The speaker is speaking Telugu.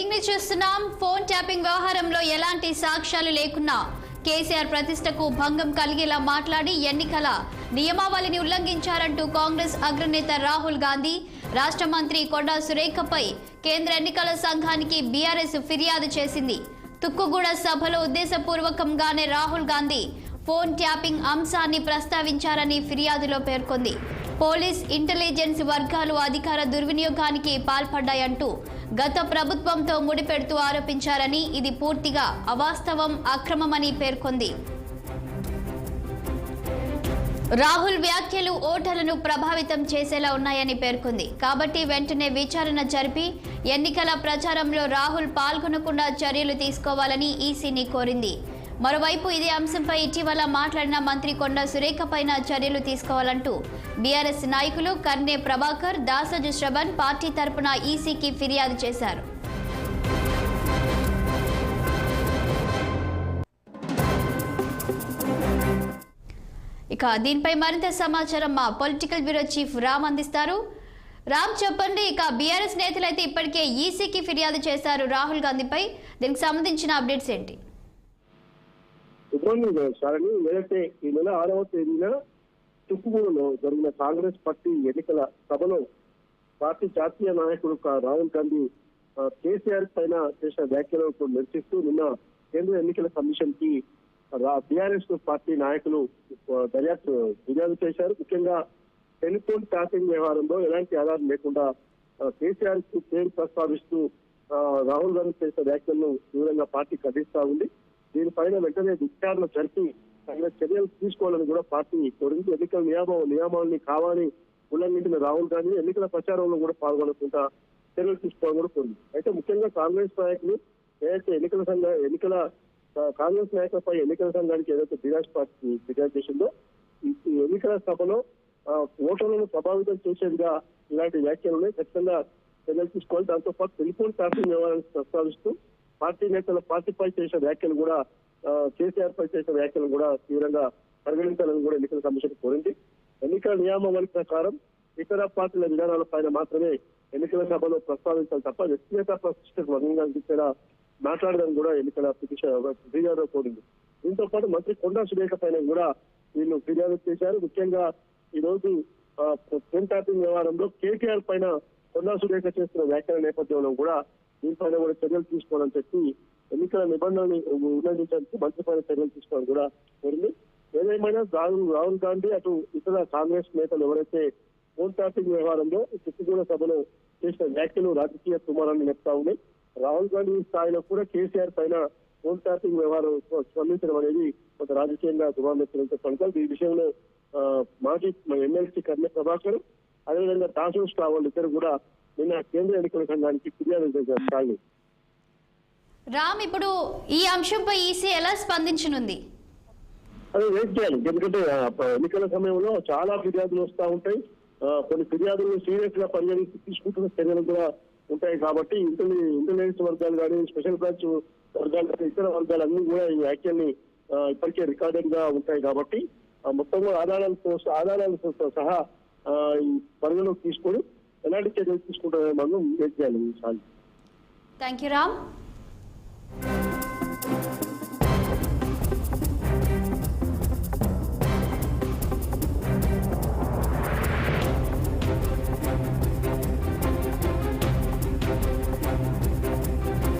చూస్తున్నాం. ఫోన్ ట్యాపింగ్ వ్యవహారంలో ఎలాంటి సాక్ష్యాలు లేకున్నా కేసీఆర్ ప్రతిష్టకు భంగం కలిగేలా మాట్లాడి ఎన్నికల నియమావళిని ఉల్లంఘించారంటూ కాంగ్రెస్ అగ్రనేత రాహుల్ గాంధీ రాష్ట్ర మంత్రి కొండా సురేఖపై కేంద్ర ఎన్నికల సంఘానికి బీఆర్ఎస్ ఫిర్యాదు చేసింది. తుక్కుగూడ సభలో ఉద్దేశపూర్వకంగానే రాహుల్ గాంధీ ఫోన్ ట్యాపింగ్ అంశాన్ని ప్రస్తావించారని ఫిర్యాదులో పేర్కొంది. పోలీస్ ఇంటెలిజెన్స్ వర్గాలు అధికార దుర్వినియోగానికి పాల్పడ్డాయంటూ గత ప్రభుత్వంతో ముడిపెడుతూ ఆరోపించారని ఇది పూర్తిగా అవాస్తవం అక్రమమని పేర్కొంది. రాహుల్ వ్యాఖ్యలు ఓటర్లను ప్రభావితం చేసేలా ఉన్నాయని పేర్కొంది. కాబట్టి వెంటనే విచారణ జరిపి ఎన్నికల ప్రచారంలో రాహుల్ పాల్గొనకుండా చర్యలు తీసుకోవాలని ఈసీని కోరింది. మరోవైపు ఇదే అంశంపై ఇటీవల మాట్లాడిన మంత్రి కొండ సురేఖ పైన చర్యలు తీసుకోవాలంటూ బీఆర్ఎస్ నాయకులు కర్నే ప్రభాకర్ దాసజు శ్రవణ్ పార్టీ తరపున ఈసీకి ఫిర్యాదు చేశారు. ఇక దీనిపై మరింత సమాచారం మా పొలిటికల్ బ్యూరో చీఫ్ రామ్ అందిస్తారు. రామ్ చెప్పండి ఇక బీఆర్ఎస్ నేతలు అయితే ఇప్పటికే ఈసీకి ఫిర్యాదు చేశారు రాహుల్ గాంధీపై. దీనికి సంబంధించిన అప్డేట్స్ ఏంటి? సుబ్రహ్మణ్యం సారని ఏదైతే ఈ నెల ఆరవ తేదీన తుక్కుగూడలో జరిగిన కాంగ్రెస్ పార్టీ ఎన్నికల సభలో పార్టీ జాతీయ నాయకుడు రాహుల్ గాంధీ కేసీఆర్ పైన చేసిన వ్యాఖ్యలకు నిరసిస్తూ నిన్న కేంద్ర ఎన్నికల కమిషన్కి బీఆర్ఎస్ పార్టీ నాయకులు దర్యాప్తు ఫిర్యాదు చేశారు. ముఖ్యంగా టెలిఫోన్ ట్యాపింగ్ వ్యవహారంలో ఎలాంటి ఆధారం లేకుండా కేసీఆర్కు పేరు ప్రస్తావిస్తూ రాహుల్ గాంధీ చేసిన వ్యాఖ్యలను తీవ్రంగా పార్టీ ఖండిస్తా ఉంది. దీనిపైన వెంటనే విచారణ జరిపి తగిన చర్యలు తీసుకోవాలని కూడా పార్టీ కోరింది. ఎన్నికల నియామ నియమావళిని కావాలని ఉల్లంఘించిన రాహుల్ గాంధీ ఎన్నికల ప్రచారంలో కూడా పాల్గొనకుండా చర్యలు తీసుకోవాలని కూడా కోరింది. అయితే ముఖ్యంగా కాంగ్రెస్ నాయకులు ఏదైతే ఎన్నికల సంఘ ఎన్నికల కాంగ్రెస్ నాయకులపై ఎన్నికల సంఘానికి ఏదైతే బీరాజ్ పార్టీ ఫిర్యాదు చేసిందో ఈ ఎన్నికల సభలో ఓటర్లను ప్రభావితం చేసేదిగా ఇలాంటి వ్యాఖ్యలను ఖచ్చితంగా చర్యలు తీసుకోవాలి. దాంతో పాటు టెలిఫోన్ ట్రాఫిక్ వ్యవహారాన్ని ప్రస్తావిస్తూ పార్టీ నేతల పార్టీపై చేసిన వ్యాఖ్యలు కూడా కేసీఆర్ పై చేసిన వ్యాఖ్యలు కూడా తీవ్రంగా పరిగణించాలని కూడా ఎన్నికల కమిషన్ కోరింది. ఎన్నికల నియామావళి ప్రకారం ఇతర పార్టీల విధానాల పైన మాత్రమే ఎన్నికల సభలో ప్రస్తావించాలి తప్ప వ్యక్తిగత ప్రతిష్టకు భంగంగా ఇచ్చేలా మాట్లాడదని కూడా ఎన్నికల పిటిషన్ ఫిర్యాదు కోరింది. దీంతో పాటు మంత్రి కొండా సురేఖ పైన కూడా వీళ్ళు ఫిర్యాదు చేశారు. ముఖ్యంగా ఈ రోజు ఫోన్ ట్యాపింగ్ వ్యవహారంలో కేటీఆర్ పైన కొండా సురేఖ చేస్తున్న వ్యాఖ్యల నేపథ్యంలో కూడా దీనిపైన కూడా చర్యలు తీసుకోవాలని చెప్పి ఎన్నికల నిబంధనలు ఉల్లంఘించడానికి మంత్రిపైన చర్యలు తీసుకోవడం కూడా జరిగింది. ఏదేమైనా రాహుల్ రాహుల్ గాంధీ అటు ఇతర కాంగ్రెస్ నేతలు ఎవరైతే ఫోన్ ట్యాపింగ్ వ్యవహారంలో చిత్తూరు సభలో చేసిన వ్యాఖ్యలు రాజకీయ తుమారాన్ని నెప్తా ఉన్నాయి. రాహుల్ గాంధీ స్థాయిలో కూడా కేసీఆర్ పైన ఫోన్ ట్యాపింగ్ వ్యవహారం స్పందించడం అనేది కొంత రాజకీయంగా దుమామెత్తినంత పనుకోవాలి ఈ విషయంలో మాజీ ఎమ్మెల్సీ కర్ణ ప్రభాకర్ అదేవిధంగా దాసు స్టావల్ ఇద్దరు కూడా నిన్న కేంద్ర ఎన్నికల సంఘానికి ఫిర్యాదు చేశారు. సాగి రామ్ ఇప్పుడు ఈ అంశంపై ఈసీ ఎలా స్పందించనుంది? అది వెయిట్ చేయాలి. ఎందుకంటే ఎన్నికల సమయంలో చాలా ఫిర్యాదులు వస్తూ ఉంటాయి. కొన్ని ఫిర్యాదులు సీరియస్గా పరిగణించి తీసుకుంటున్న చర్యలు కూడా ఉంటాయి కాబట్టి ఇంటెలి ఇంటెలిజెన్స్ వర్గాలు కానీ స్పెషల్ బ్రాంచ్ వర్గాలు కానీ ఇతర వర్గాలు అన్ని కూడా ఈ వ్యాఖ్యల్ని ఇప్పటికే రికార్డెడ్గా ఉంటాయి కాబట్టి ఆ, మొత్తం కూడా ఆధారాలతో ఆధారాలతో సహా ఈ పరిగణలోకి తీసుకొని ఎలాంటి చర్యలు తీసుకుంటారనే మనం వెయిట్ చేయాలి? Thank you Ram